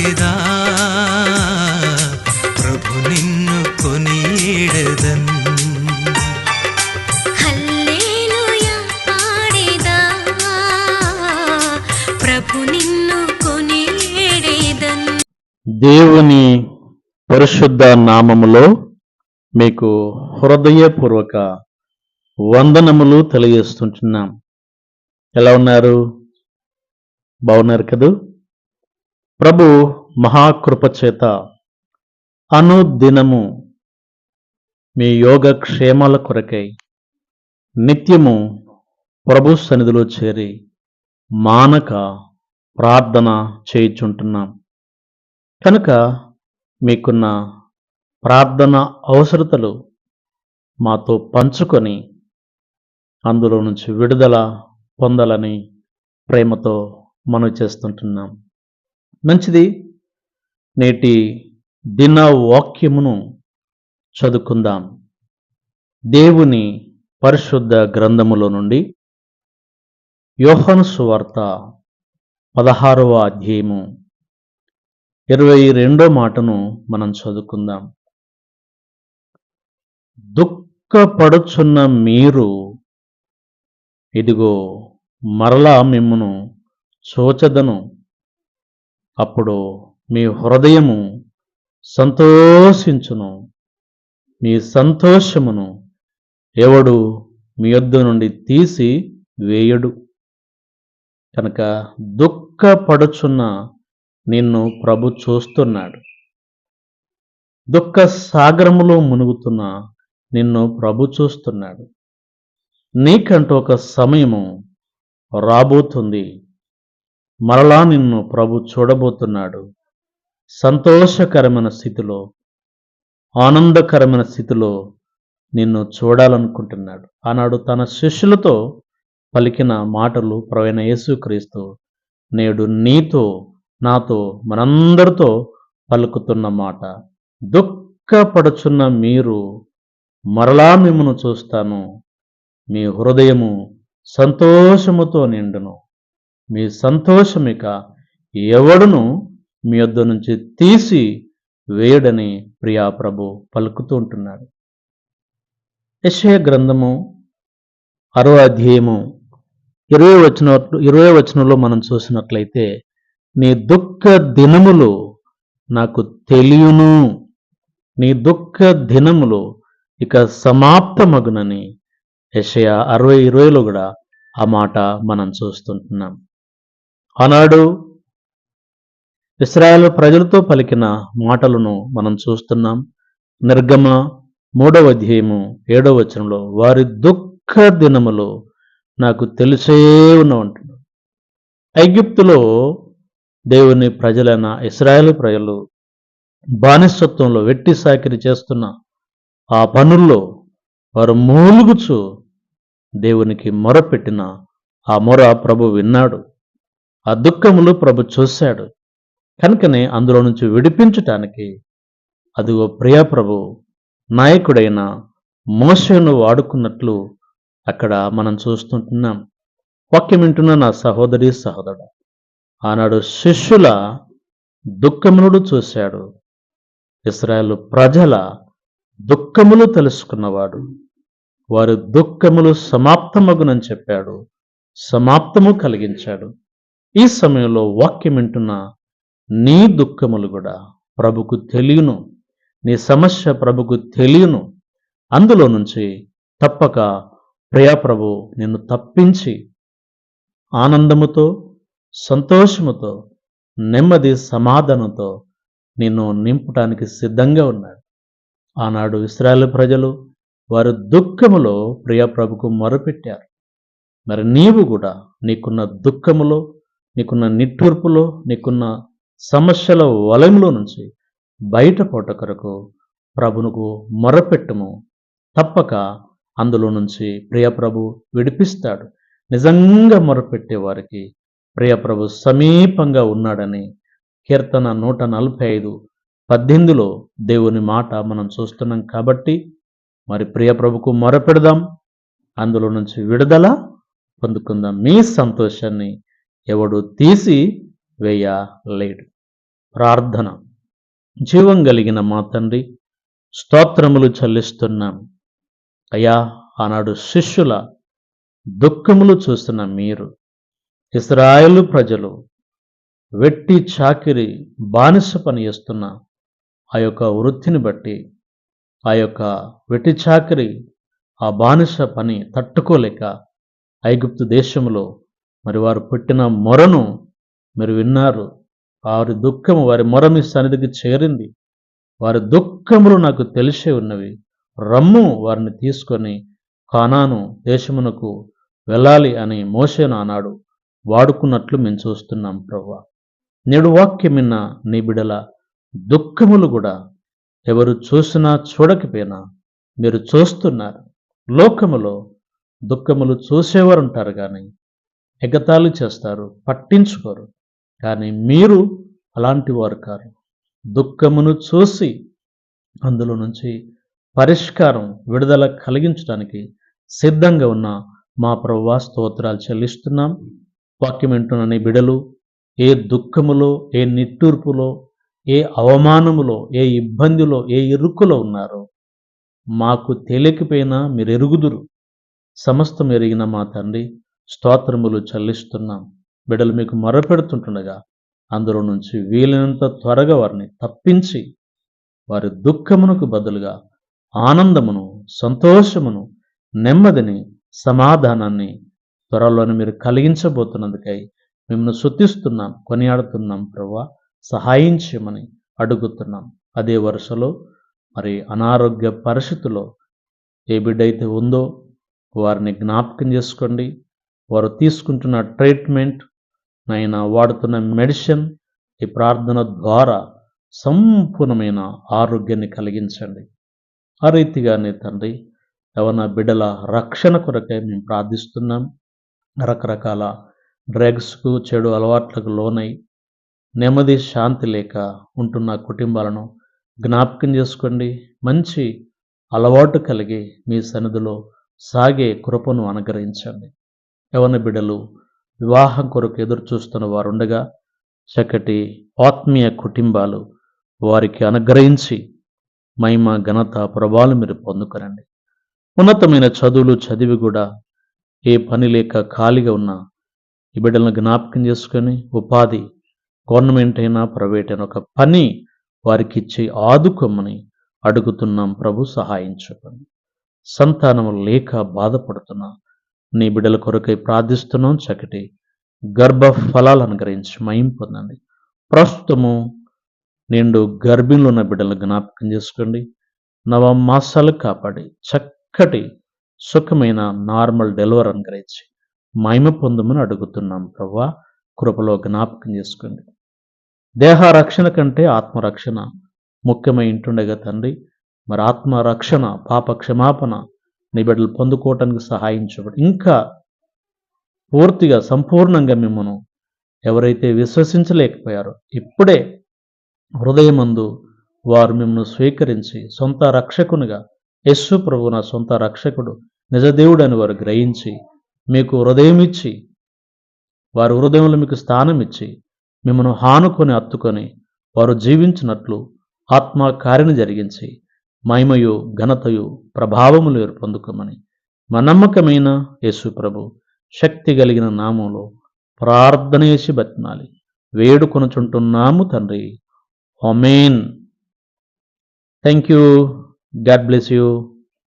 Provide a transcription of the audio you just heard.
పాడేదా ప్రభు నిన్ను కొనియేడదన్. హల్లెలూయా పాడేదా ప్రభు నిన్ను కొనియేడేదన్. దేవుని పరిశుద్ధ నామములో మీకు హృదయపూర్వక వందనములు తెలియజేస్తుంటున్నాం. ఎలా ఉన్నారు? బాగున్నారు కదూ? ప్రభు మహాకృప చేత అనుదినము మీ యోగ క్షేమాల కొరకై నిత్యము ప్రభు సన్నిధిలో చేరి మానక ప్రార్థన చేయించుంటున్నాం. కనుక మీకున్న ప్రార్థన అవసరతలు మాతో పంచుకొని అందులో నుంచి విడుదల పొందాలని ప్రేమతో మనవి చేస్తుంటున్నాం. మంచిది. నేటి దిన వాక్యమును చదువుకుందాం. దేవుని పరిశుద్ధ గ్రంథములో నుండి యోహను సువార్త పదహారవ అధ్యాయము ఇరవై రెండో మాటను మనం చదువుకుందాం. దుఃఖపడుచున్న మీరు ఇదిగో మరలా మిమ్మును చూచదను. అప్పుడు మీ హృదయము సంతోషించును. మీ సంతోషమును ఎవడు మీ యొద్ద నుండి తీసి వేయడు. కనుక దుఃఖపడుచున్న నిన్ను ప్రభు చూస్తున్నాడు. దుఃఖ సాగరములో మునుగుతున్న నిన్ను ప్రభు చూస్తున్నాడు. నీకంటూ ఒక సమయము రాబోతుంది. మరలా నిన్ను ప్రభు చూడబోతున్నాడు. సంతోషకరమైన స్థితిలో ఆనందకరమైన స్థితిలో నిన్ను చూడాలనుకుంటున్నాడు. ఆనాడు తన శిష్యులతో పలికిన మాటలు ప్రవీణ యేసుక్రీస్తు నేడు నీతో నాతో మనందరితో పలుకుతున్న మాట దుఃఖపడుచున్న మీరు మరలా మిమ్మను చూస్తాను. మీ హృదయము సంతోషముతో నిండును. మీ సంతోషమిక ఎవడును మీ యొద్ద నుంచి తీసి వేయడని ప్రియా ప్రభు పలుకుతూ ఉంటున్నాడు. యశయ గ్రంథము అరవ అధ్యాయము ఇరవై వచన ఇరవై వచనంలో మనం చూసినట్లయితే నీ దుఃఖ దినములు నాకు తెలియను. నీ దుఃఖ దినములు ఇక సమాప్తమగునని యషయ అరవై ఇరవైలో కూడా ఆ మాట మనం చూస్తుంటున్నాం. ఆనాడు ఇస్రాయల్ ప్రజలతో పలికిన మాటలను మనం చూస్తున్నాం. నిర్గమ మూడవ అధ్యాయము ఏడవ వచనంలో వారి దుఃఖ దినములు నాకు తెలిసే ఉన్నవంటున్నాడు ఐగిప్తులో దేవుని ప్రజలైన ఇస్రాయేల్ ప్రజలు బానిసత్వంలో వెట్టి సాకిరి చేస్తున్న ఆ పనుల్లో వారు మూలుగుచు దేవునికి మొరపెట్టిన ఆ మొర ప్రభు విన్నాడు. ఆ దుఃఖమును ప్రభు చూశాడు. కనుకనే అందులో నుంచి విడిపించటానికి అదిగో ప్రియాప్రభు నాయకుడైన మోసను వాడుకున్నట్లు అక్కడ మనం చూస్తుంటున్నాం. వాక్యం వింటున్న నా సహోదరి సహోదరుడు ఆనాడు శిష్యుల దుఃఖమునుడు చూశాడు. ఇస్రాయల్ ప్రజల దుఃఖములు తెలుసుకున్నవాడు. వారి దుఃఖములు సమాప్తమగునని చెప్పాడు. సమాప్తము కలిగించాడు. ఈ సమయంలో వాక్యం వింటున్న నీ దుఃఖములు కూడా ప్రభుకు తెలియను. నీ సమస్య ప్రభుకు తెలియను. అందులో నుంచి తప్పక ప్రియాప్రభు నిన్ను తప్పించి ఆనందముతో సంతోషముతో నెమ్మది సమాధానంతో నిన్ను నింపటానికి సిద్ధంగా ఉన్నాడు. ఆనాడు ఇస్రాయల్ ప్రజలు వారి దుఃఖములో ప్రియప్రభుకు మొరపెట్టారు. మరి నీవు కూడా నీకున్న దుఃఖములో నీకున్న నిట్టూర్పులో నీకున్న సమస్యల వలయంలో నుంచి బయటపోట కొరకు ప్రభునుకు మొరపెట్టము. తప్పక అందులో నుంచి ప్రియప్రభు విడిపిస్తాడు. నిజంగా మొరపెట్టే వారికి ప్రియప్రభు సమీపంగా ఉన్నాడని కీర్తన నూట నలభై ఐదు పద్దెనిమిదిలో దేవుని మాట మనం చూస్తున్నాం కాబట్టి మరి ప్రియప్రభుకు మొరపెడదాం. అందులో నుంచి విడుదల పొందుకుందాం. మీ సంతోషాన్ని ఎవడు తీసి వేయలేడు. ప్రార్థన. జీవం కలిగిన మా తండ్రి స్తోత్రములు చెల్లిస్తున్నాం. అయ్యా ఆనాడు శిష్యుల దుఃఖములు చూస్తున్న మీరు ఇస్రాయేలు ప్రజలు వెట్టి చాకిరి బానిస పని చేస్తున్న ఆ యొక్క వృత్తిని బట్టి ఆ యొక్క వెట్టి చాకిరి ఆ బానిస పని తట్టుకోలేక ఐగుప్తు దేశంలో మరి వారు పుట్టిన మొరను మీరు విన్నారు. వారి దుఃఖము వారి మొర మీ సన్నిధికి చేరింది. వారి దుఃఖములు నాకు తెలిసే ఉన్నవి. రమ్ము వారిని తీసుకొని కానాను దేశమునకు వెళ్ళాలి అని మోసేను అన్నాడు వాడుకున్నట్లు మేము చూస్తున్నాం ప్రభు నేడు వాక్యమిన్న నీ బిడల దుఃఖములు కూడా ఎవరు చూసినా చూడకపోయినా మీరు చూస్తున్నారు. లోకములో దుఃఖములు చూసేవారు ఉంటారు కానీ ఎగతాళి చేస్తారు పట్టించుకోరు. కానీ మీరు అలాంటి వారు కారు. దుఃఖమును చూసి అందులో నుంచి పరిష్కారం విడుదల కలిగించడానికి సిద్ధంగా ఉన్న మా ప్రభువా స్తోత్రాలు చెల్లిస్తున్నాం. వాక్యం వింటున్న బిడలు ఏ దుఃఖములో ఏ నిట్టూర్పులో ఏ అవమానములో ఏ ఇబ్బందిలో ఏ ఇరుకులో ఉన్నారో మాకు తెలియకపోయినా మీరు ఎరుగుదురు సమస్తం ఎరిగిన మా తండ్రి స్తోత్రములు చెల్లిస్తున్నాం. బిడ్డలు మీకు మొరపెడుతుంటుండగా అందులో నుంచి వీలైనంత త్వరగా వారిని తప్పించి వారి దుఃఖమునకు బదులుగా ఆనందమును సంతోషమును నెమ్మదిని సమాధానాన్ని త్వరలోనే మీరు కలిగించబోతున్నందుకై మిమ్మల్ని శుద్ధిస్తున్నాం కొనియాడుతున్నాం ప్రభా. సహాయం చేయమని అడుగుతున్నాం. అదే వరుసలో మరి అనారోగ్య పరిస్థితిలో ఏ బిడ్డ అయితే ఉందో వారిని జ్ఞాపకం చేసుకోండి. వారు తీసుకుంటున్న ట్రీట్మెంట్ నైనా వాడుతున్న మెడిసిన్ ఈ ప్రార్థన ద్వారా సంపూర్ణమైన ఆరోగ్యాన్ని కలిగించండి. ఆ రీతిగానే తండ్రి యవన బిడ్డల రక్షణ కొరకై మేము ప్రార్థిస్తున్నాం. రకరకాల డ్రగ్స్కు చెడు అలవాట్లకు లోనై నెమ్మది శాంతి లేక ఉంటున్న కుటుంబాలను జ్ఞాపకం చేసుకోండి. మంచి అలవాటు కలిగి మీ సన్నిధిలో సాగే కృపను అనుగ్రహించండి. యవన బిడ్డలు వివాహం కొరకు ఎదురు చూస్తున్న వారుండగా చక్కటి ఆత్మీయ కుటుంబాలు వారికి అనుగ్రహించి మహిమ ఘనత ప్రభావాలు మీరు పొందుకరండి ఉన్నతమైన చదువులు చదివి కూడా ఏ పని లేక ఖాళీగా ఉన్న ఈ బిడ్డలను జ్ఞాపకం చేసుకొని ఉపాధి గవర్నమెంట్ అయినా ప్రైవేట్ అయినా ఒక పని వారికి ఇచ్చి ఆదుకోమని అడుగుతున్నాం. ప్రభు సహాయం చెప్పండి సంతానం లేక బాధపడుతున్నా నీ బిడ్డల కొరకై ప్రార్థిస్తున్నాం చక్కటి గర్భ ఫలాలు అనుగ్రహించి మయం పొందండి. ప్రస్తుతము నిండు గర్భిణులు ఉన్న బిడ్డలను జ్ఞాపకం చేసుకోండి. నవ మాసాలు కాపాడి చక్కటి సుఖమైన నార్మల్ డెలివరీ అనుగ్రహించి మహిమ పొందమని అడుగుతున్నాం ప్రభా. కృపలో జ్ఞాపకం చేసుకోండి. దేహ రక్షణ కంటే ఆత్మరక్షణ ముఖ్యమై ఇంటుండగా తండ్రి మరి ఆత్మరక్షణ పాప క్షమాపణ నీ బిడ్డలు పొందుకోవటానికి సహాయం ఇంకా పూర్తిగా సంపూర్ణంగా మిమ్మను ఎవరైతే విశ్వసించలేకపోయారో ఇప్పుడే హృదయమందు వారు మిమ్మల్ని స్వీకరించి సొంత రక్షకునిగా యస్సు ప్రభు నా సొంత రక్షకుడు నిజదేవుడు అని వారు గ్రహించి మీకు హృదయం ఇచ్చి వారి హృదయంలో మీకు స్థానం ఇచ్చి మిమ్మల్ని హానుకొని అత్తుకొని వారు జీవించినట్లు ఆత్మ జరిగించి మహిమయు ఘనతయు ప్రభావములు వీరు పొందుకోమని. మా నమ్మకమైన యేసు ప్రభు శక్తి కలిగిన నామంలో ప్రార్థన చేసి బతినాలి వేడుకొనుచుంటున్నాము తండ్రి. Amen thank you God bless you.